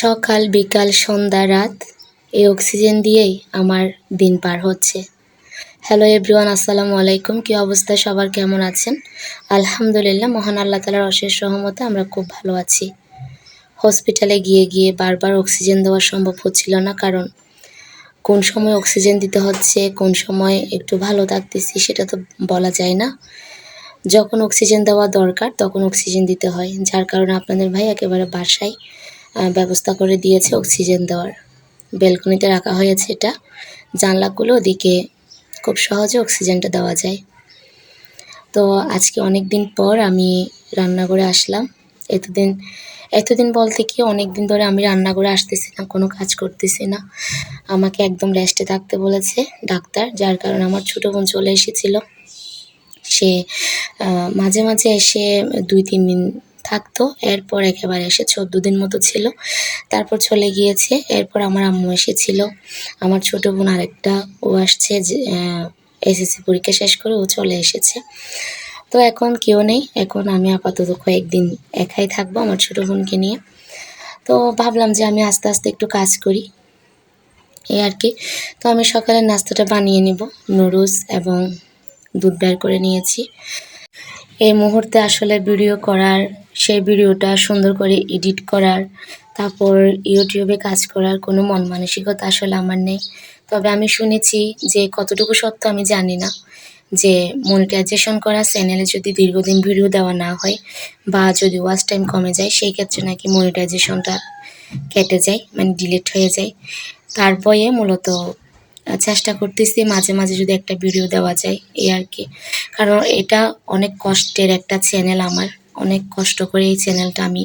সকাল, বিকাল, সন্ধ্যা, রাত এই অক্সিজেন দিয়েই আমার দিন পার হচ্ছে। হ্যালো এভরিওয়ান, আসসালামু আলাইকুম। কী অবস্থা? সবার কেমন আছেন? আলহামদুলিল্লাহ, মহান আল্লাহ তালার অশেষ সহমতে আমরা খুব ভালো আছি। হসপিটালে গিয়ে গিয়ে বারবার অক্সিজেন দেওয়া সম্ভব হচ্ছিল না, কারণ কোন সময় অক্সিজেন দিতে হচ্ছে, কোন সময় একটু ভালো থাকতেছি সেটা তো বলা যায় না। যখন অক্সিজেন দেওয়া দরকার, তখন অক্সিজেন দিতে হয়। যার কারণে আপনাদের ভাই একেবারে বাসায় ব্যবস্থা করে দিয়েছে অক্সিজেন দেওয়ার। বেলকনিতে রাখা হয়েছে এটা। জানলাগুলো ওদিকে খুব সহজে অক্সিজেনটা দেওয়া যায়। তো আজকে অনেক দিন পর আমি রান্না করে আসলাম। এতদিন এতদিন বলতে কি অনেক দিন ধরে আমি রান্না করে আসতেছি না, কোনো কাজ করতেছি না। আমাকে একদম রেস্টে থাকতে বলেছে ডাক্তার, যার কারণে আমার ছোটো বোন চলে এসেছিল। সে মাঝে মাঝে এসে দুই তিন দিন থাকতো। এরপর একেবারে এসে চোদ্দ দিন মতো ছিল। তারপর চলে গিয়েছে। এরপর আমার আম্মু এসেছিল। আমার ছোটো বোন আরেকটা। ও আসছে যে এসএসসি পরীক্ষা শেষ করে ও চলে এসেছে। তো এখন কেউ নেই। এখন আমি আপাতত কয়েকদিন একাই থাকব আমার ছোটো বোনকে নিয়ে। তো ভাবলাম যে আমি আস্তে আস্তে একটু কাজ করি। এই আর কি। তো আমি সকালে নাস্তাটা বানিয়ে নিব। নুডলস এবং দুধ বের করে নিয়েছি। এই মুহূর্তে আসলে ভিডিও করার সেই ভিডিওটা সুন্দর করে এডিট করার, তারপর ইউটিউবে কাজ করার কোনো মন মানসিকতা আসলে আমার নেই। তবে আমি শুনেছি যে কতটুকু সত্য আমি জানি না, যে মনিটাইজেশন করা চ্যানেলে যদি দীর্ঘদিন ভিডিও দেওয়া না হয় বা যদি ওয়াচ টাইম কমে যায়, সেই ক্ষেত্রে নাকি মনিটাইজেশনটা কেটে যায় মানে ডিলিট হয়ে যায়। তার বয়ে মূলত চেষ্টা করতেছি মাঝে মাঝে যদি একটা ভিডিও দেওয়া যায়, এই আর কি। কারণ এটা অনেক কষ্টের একটা চ্যানেল আমার। অনেক কষ্ট করে এই চ্যানেলটা আমি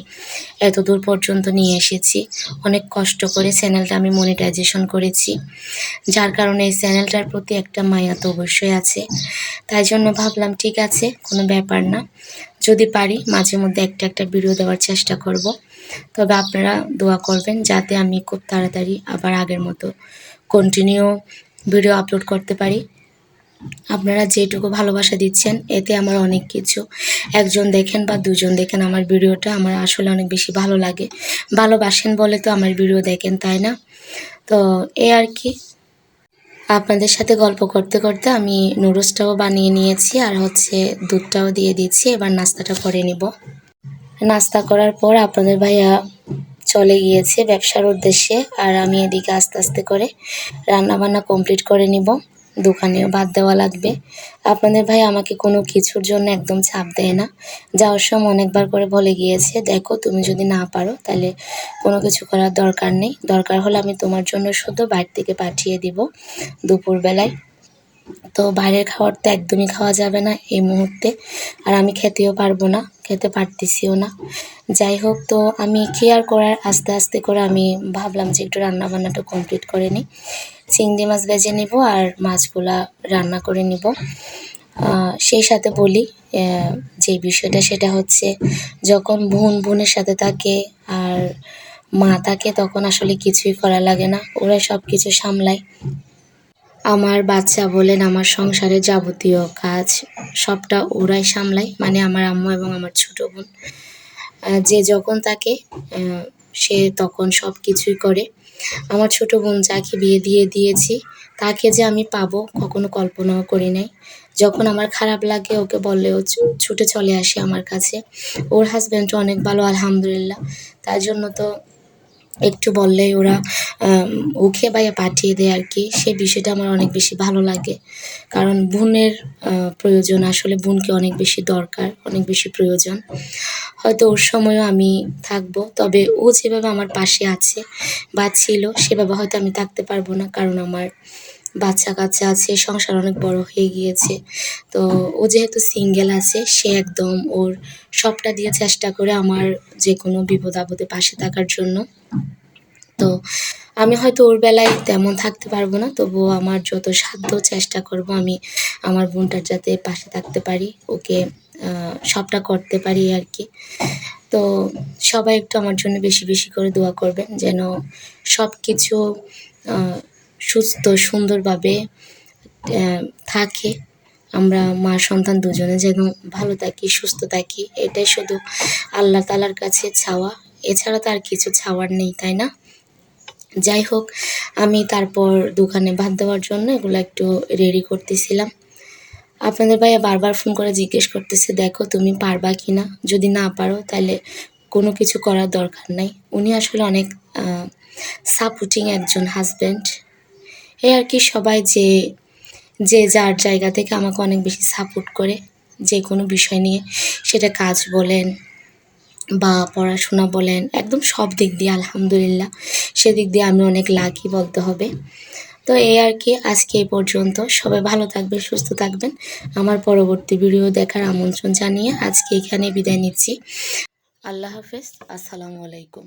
এত দূর পর্যন্ত নিয়ে এসেছি। অনেক কষ্ট করে চ্যানেলটা আমি মনিটাইজেশন করেছি। যার কারণে এই চ্যানেলটার প্রতি একটা মায়া তো অবশ্যই আছে। তাই জন্য ভাবলাম, ঠিক আছে, কোনো ব্যাপার না। যদি পারি, মাঝে মধ্যে একটা একটা ভিডিও দেওয়ার চেষ্টা করব। তবে আপনারা দোয়া করবেন যাতে আমি খুব তাড়াতাড়ি আবার আগের মতো কন্টিনিউ ভিডিও আপলোড করতে পারি। আপনারা যেটুকু ভালোবাসা দিচ্ছেন, এতে আমার অনেক কিছু। একজন দেখেন বা দুজন দেখেন আমার ভিডিওটা, আমার আসলে অনেক বেশি ভালো লাগে। ভালোবাসেন বলে তো আমার ভিডিও দেখেন, তাই না? তো এ আর কি। আপনাদের সাথে গল্প করতে করতে আমি নুডলসটাও বানিয়ে নিয়েছি আর হচ্ছে দুধটাও দিয়ে দিচ্ছি। এবার নাস্তাটা করে নিব। নাস্তা করার পর আপনাদের ভাইয়া চলে গিয়েছে ব্যবসার উদ্দেশ্যে, আর আমি এদিকে আস্তে আস্তে করে রান্না বান্না কমপ্লিট করে নিব। দোকানেও বাদ দেওয়া লাগবে। আপনাদের ভাই আমাকে কোনো কিছুর জন্য একদম চাপ দেয় না। যাওয়ার সময় অনেকবার করে বলে গিয়েছে, দেখো, তুমি যদি না পারো, তাহলে কোনো কিছু করার দরকার নেই। দরকার হলে আমি তোমার জন্য শুধু বাইরে থেকে পাঠিয়ে দিব দুপুরবেলায়। তো বাইরের খাবার তো একদমই খাওয়া যাবে না এই মুহূর্তে। আর আমি খেতেও পারব না, খেতে পারতেছিও না। যাই হোক, তো আমি কেয়ার করার? আস্তে আস্তে করে আমি ভাবলাম যে একটু রান্নাবান্নাটা কমপ্লিট করে নিই। চিংড়ি মাছ ভেজে নিব আর মাছগুলা রান্না করে নিব। সেই সাথে বলি যে বিষয়টা সেটা হচ্ছে যখন বোন বোনের সাথে থাকে আর মা থাকে তখন আসলে কিছুই করা লাগে না ওরা সব কিছু সামলায়। আমার বাচ্চা বলেন, আমার সংসারে যাবতীয় কাজ সবটা ওরাই সামলায় মানে আমার আম্মু এবং আমার ছোট বোন। যে যখন তাকে সে তখন সব কিছুই করে। আমার ছোট বোন যাকে বিয়ে দিয়ে দিয়েছি, তাকে যে আমি পাবো কখনো কল্পনাও করি নাই। যখন আমার খারাপ লাগে, ওকে বললে ও ছুটে চলে আসে আমার কাছে। ওর হাজব্যান্ডও অনেক ভালো, আলহামদুলিল্লাহ। তার জন্য তো একটু বললেই ওরা উখে বাইয়া পাঠিয়ে দেয় আর কি। সে বিষয়টা আমার অনেক বেশি ভালো লাগে। কারণ বোনের প্রয়োজন আসলে বোনকে অনেক বেশি দরকার, অনেক বেশি প্রয়োজন। হয়তো ওর সময়ও আমি থাকব। তবে ও যেভাবে আমার পাশে আছে বা ছিল, সেভাবে হয়তো আমি থাকতে পারব না, কারণ আমার বাচ্চা কাচ্চা আছে, সংসার অনেক বড় হয়ে গিয়েছে। তো ও যেহেতু সিঙ্গেল আছে, সে একদম ওর সবটা দিয়ে চেষ্টা করে আমার যে কোনো বিপদ আপদে পাশে থাকার জন্য। তো আমি হয়তো ওর বেলায় তেমন থাকতে পারব না, তবুও আমার যত সাধ্য চেষ্টা করব আমি আমার বোনটার যাতে পাশে থাকতে পারি, ওকে সবটা করতে পারি আর কি। তো সবাই একটু আমার জন্য বেশি বেশি করে দোয়া করবেন যেন সব কিছু সুস্থ, সুন্দরভাবে থাকে। আমরা মা সন্তান দুজনে যেন ভালো থাকি, সুস্থ থাকি, এটাই শুধু আল্লাহ তালার কাছে ছাওয়া এছাড়া তো আর কিছু ছাওয়ার নেই, তাই না? যাই হোক, আমি তারপর দোকানে ভাত দেওয়ার জন্য এগুলো একটু রেডি করতেছিলাম। আপনাদের ভাইয়া বারবার ফোন করে জিজ্ঞেস করতেছে, দেখো তুমি পারবা কি না যদি না পারো, তাহলে কোনো কিছু করার দরকার নাই। উনি আসলে অনেক সাপোর্টিং একজন হাজব্যান্ড এই আর কি, সবাই যে যে যার জায়গা থেকে আমাকে অনেক বেশি সাপোর্ট করে, যে কোনো বিষয় নিয়ে সেটা কাজ বলেন বা পড়াশোনা বলেন, একদম সব দিক দিয়ে আলহামদুলিল্লাহ। সেদিক দিয়ে আমি অনেক লাকি বলতে হবে। তো এই আর কি, আজকে এই পর্যন্ত। সবাই ভালো থাকবেন, সুস্থ থাকবেন। আমার পরবর্তী ভিডিও দেখার আমন্ত্রণ জানিয়ে আজকে এখানে বিদায় নিচ্ছি। আল্লাহ হাফেজ, আসসালামু আলাইকুম।